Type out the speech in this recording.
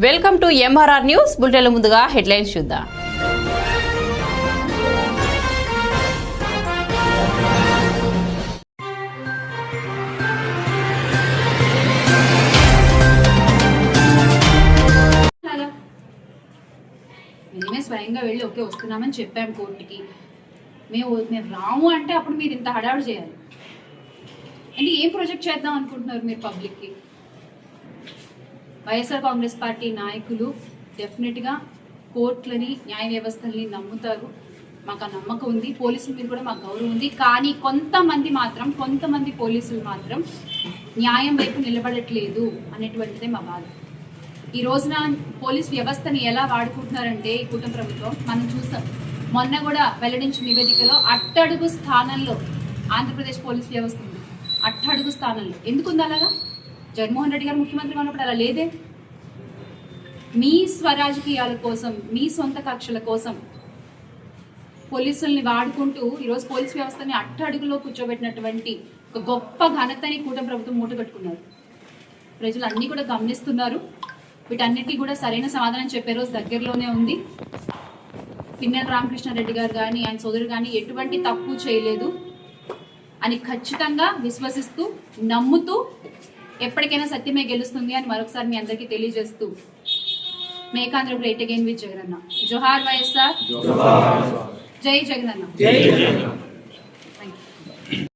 Welcome to MRR news bulletin ముందుగా headlines చూద్దాం. నిజమే మేమే స్వయంగా వెళ్ళి ఓకే వస్తున్నామని చెప్పాం కోర్టుకి. మేము మేము రాము అంటే అప్పుడు మీరు ఇంత హడావుడు చేయాలి. అంటే ఏం ప్రొజెక్ట్ చేద్దాం అనుకుంటున్నారు మీరు పబ్లిక్కి వైఎస్ఆర్ కాంగ్రెస్ పార్టీ నాయకులు డెఫినెట్గా కోర్టులని న్యాయ వ్యవస్థల్ని నమ్ముతారు. మాకు ఆ నమ్మకం ఉంది. పోలీసుల మీద కూడా మాకు గౌరవం ఉంది. కానీ కొంతమంది మాత్రం కొంతమంది పోలీసులు మాత్రం న్యాయం వైపు నిలబడట్లేదు అనేటువంటిదే మా బాధ. ఈ రోజున పోలీస్ వ్యవస్థని ఎలా వాడుకుంటున్నారంటే ఈ కుటుంబ ప్రభుత్వం మనం చూసాం. మొన్న కూడా వెల్లడించిన నివేదికలో అట్టడుగు స్థానంలో ఆంధ్రప్రదేశ్ పోలీస్ వ్యవస్థ ఉంది. అట్టడుగు స్థానంలో. ఎందుకుంది అలాగా? జగన్మోహన్ రెడ్డి గారు ముఖ్యమంత్రిగా ఉన్నప్పుడు అలా లేదే? మీ స్వరాజకీయాల కోసం మీ సొంత కక్షల కోసం పోలీసుల్ని వాడుకుంటూ ఈరోజు పోలీస్ వ్యవస్థని అట్టడుగులో కూర్చోబెట్టినటువంటి ఒక గొప్ప ఘనతని కూటమి ప్రభుత్వం మూటగట్టుకున్నారు ప్రజలు అన్నీ కూడా గమనిస్తున్నారు. వీటన్నిటికీ కూడా సరైన సమాధానం చెప్పే రోజు దగ్గరలోనే ఉంది. పిన్నెల రామకృష్ణారెడ్డి గారు కానీ ఆయన సోదరు కానీ ఎటువంటి తప్పు చేయలేదు అని ఖచ్చితంగా విశ్వసిస్తూ నమ్ముతూ ఎప్పటికైనా సత్యమే గెలుస్తుంది అని మరొకసారి మీ అందరికీ తెలియజేస్తూ మేకాంధ్ర గ్రేట్ అగైన్ విత్ జగనన్న. జోహార్ వైఎస్ఆర్. జై జగనన్న.